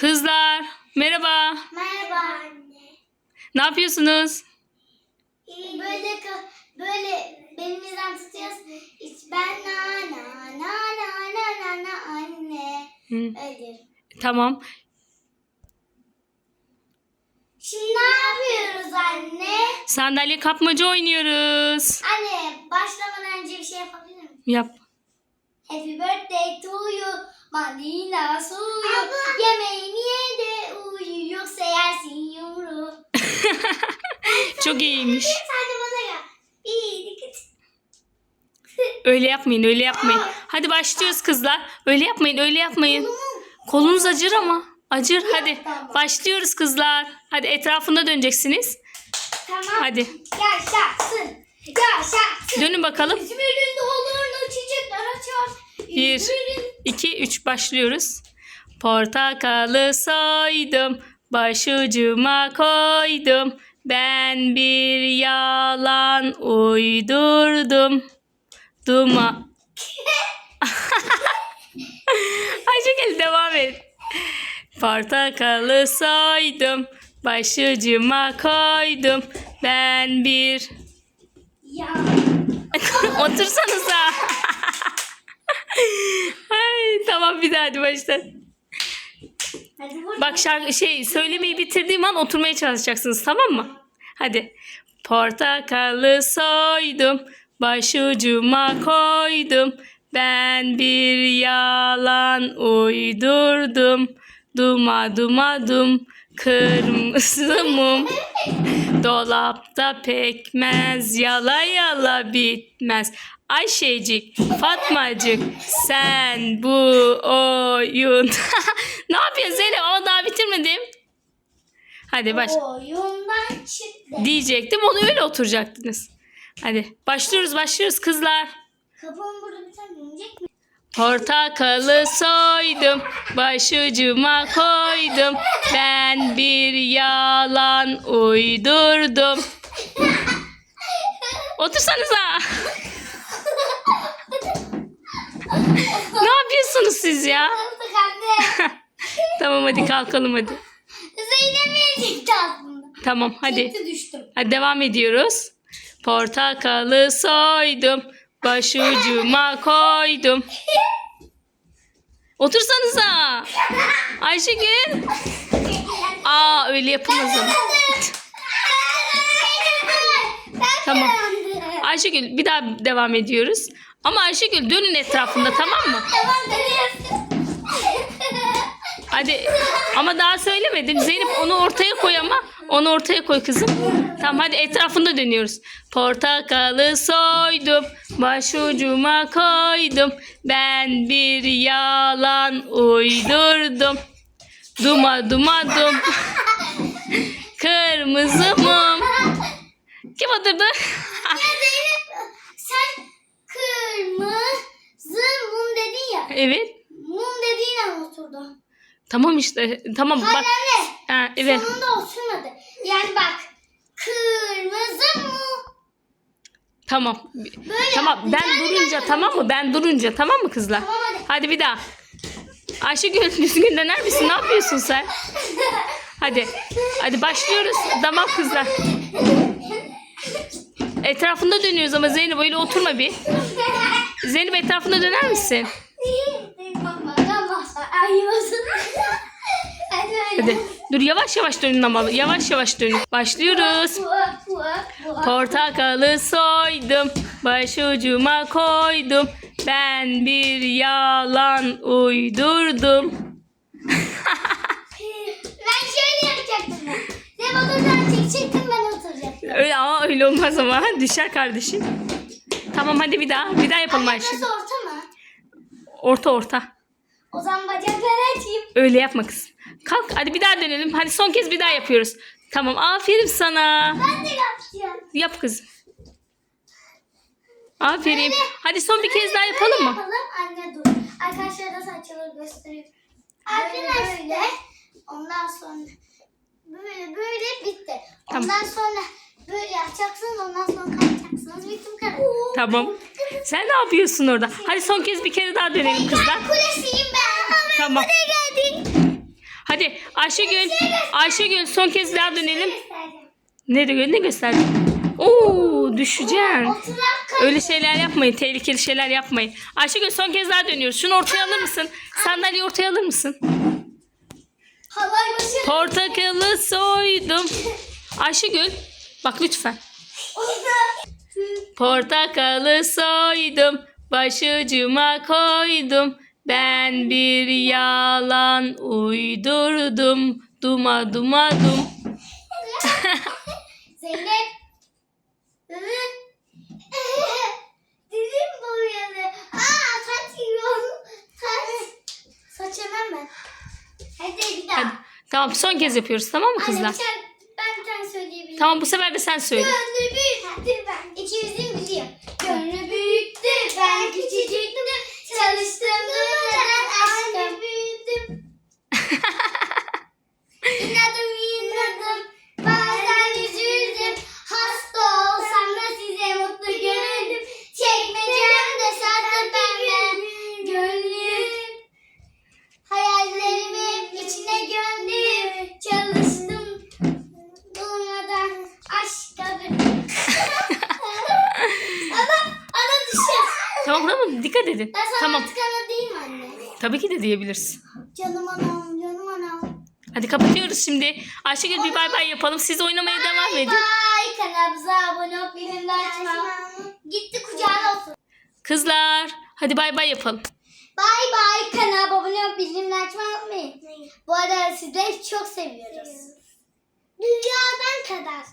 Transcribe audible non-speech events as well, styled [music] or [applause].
Kızlar merhaba. Merhaba anne. Ne yapıyorsunuz? Böyle ka- böyle belimizden tutuyoruz. İşte ben na na na na na na na anne. Hı, Öyle. tamam. Şimdi ne yapıyoruz anne? Sandalye kapmaca oynuyoruz. Anne başlamadan önce bir şey yapabilir miyim? Yap. Happy birthday to you. Mandina suyu. Yemeğini ye de uyu. Yoksa yersin yumruğu. [laughs] Çok iyiymiş. Sen de bana gel. Bir, iki, üç. Öyle yapmayın, öyle yapmayın. Hadi başlıyoruz kızlar. Öyle yapmayın, öyle yapmayın. Kolunuz acır ama. Acır. Hadi başlıyoruz kızlar. Hadi etrafında döneceksiniz. Tamam. Hadi. Yaşasın. Yaşasın. Dönün bakalım. İzmir'in olur açar. Bir. 2 3 başlıyoruz. Portakalı soydum, başucuma koydum. Ben bir yalan uydurdum. Duma. [laughs] Ayşegül devam et. Portakalı soydum, başucuma koydum. Ben bir... ya. [laughs] Otursanıza. Ay, tamam bir daha hadi vur. Bak şarkı şey söylemeyi bitirdiğim an oturmaya çalışacaksınız tamam mı? Hadi. Portakalı soydum, başucuma koydum. Ben bir yalan uydurdum. Duma duma dum, kırmızı mum. [laughs] Dolapta pekmez, yala yala bitmez. Ayşecik, Fatmacık, sen bu oyun. [laughs] ne yapıyorsun Zeynep? Ama daha bitirmedim. Hadi baş. Oyundan çıktı. Diyecektim onu öyle oturacaktınız. Hadi başlıyoruz başlıyoruz kızlar. Kafam burada bir tane inecek mi? Portakalı soydum, başucuma koydum. Ben bir yalan uydurdum. Otursanıza. ne yapıyorsunuz siz ya? [laughs] Tamam hadi kalkalım hadi. Zeynep verecekti aslında. Tamam hadi. Düştüm. Hadi devam ediyoruz. Portakalı soydum, başucuma koydum. Otursanıza. Ayşegül. Aa öyle yapılmaz ama. Tamam. Ayşegül bir daha devam ediyoruz. Ama Ayşegül dönün etrafında tamam mı? Hadi ama daha söylemedim. Zeynep onu ortaya koy ama. Onu ortaya koy kızım. Tamam hadi etrafında dönüyoruz. Portakalı soydum. Başucuma koydum. Ben bir yalan uydurdum. Duma duma dum. Kırmızı mum. Kim Zeynep sen kırmızı mum dedin ya. evet. Mum dediğin an oturdu. Tamam işte. Tamam Hayır bak. anne. Ha, evet. Sonunda oturmadı. Yani bak. Kırmızı mum. Tamam. Böyle Tamam ben durunca tamam mı? Ben durunca tamam mı kızlar? Tamam hadi. Hadi bir daha. Ayşegül [laughs] düzgün döner misin? Ne yapıyorsun sen? Hadi. Hadi başlıyoruz. Tamam kızlar. Etrafında dönüyoruz ama Zeynep öyle oturma bir. Zeynep etrafında döner misin? Hadi. Dur yavaş yavaş dönün ama. Yavaş yavaş dönün. Başlıyoruz. Portakalı soydum, başucuma koydum. Ben bir yalan uydurdum. [laughs] Ben şöyle yapacaktım. Sen oturdan çekecektin ben oturacaktım. Öyle ama öyle olmaz ama [laughs] düşer kardeşim. Tamam hadi bir daha. Bir daha yapalım Ayşe. Orta mı? Orta orta. O zaman bacakları açayım. Öyle yapma kızım. Kalk hadi bir daha dönelim. Hadi son kez bir daha yapıyoruz. Tamam aferin sana. Ben de yapacağım. Yap kızım. Aferin. Hadi son bir kez daha yapalım mı? Yapalım. Anne dur. Arkadaşlara saçları göstereyim. Arkadaşlar. Ondan sonra böyle böyle bitti. Tamam. Ondan sonra böyle yapacaksınız. Ondan sonra kalkacaksınız. Bitti bu kadar. Tamam. Sen ne yapıyorsun orada? Hadi son kez bir kere daha dönelim kızlar. Ben kulesiyim ben. Ama Tamam. geldik. Hadi Ayşegül. Ayşegül son kez daha dönelim. Ne diyor? Ne gösterdin? Oo düşeceksin. Öyle şeyler yapmayın. Tehlikeli şeyler yapmayın. Ayşegül son kez daha dönüyoruz. Şunu ortaya alır mısın? Sandalyeyi ortaya alır mısın? Halay başı. Portakalı soydum. [laughs] Ayşegül bak lütfen. Portakalı soydum. Başucuma koydum. Ben bir yalan uydurdum. Duma duma dum. [laughs] Zeynep. [laughs] Dilim boyalı. Aa saç yiyorum. Saç. Saç yemem ben. Hadi bir daha. Hadi. Tamam son kez yapıyoruz tamam mı kızlar? Anne bir tane, ben bir tane söyleyebilirim. Tamam bu sefer de sen söyle. Gönlü bir. Dur ben. 200 Tamam tamam dikkat edin. Ben sana Tamam. artık ana değil mi anne? Tabii ki de diyebilirsin. Canım anam, canım anam. Hadi kapatıyoruz şimdi. Ayşegül bir bay bay yapalım. Siz oynamaya devam edin. Bye kanalımıza abone olup bildirimleri açma. Gitti kucağına olsun. Kızlar hadi bay bay yapalım. Bye bye kanala abone olup bildirimleri açmayı unutmayın. Bu arada sizleri çok seviyoruz. Dünyadan kadar.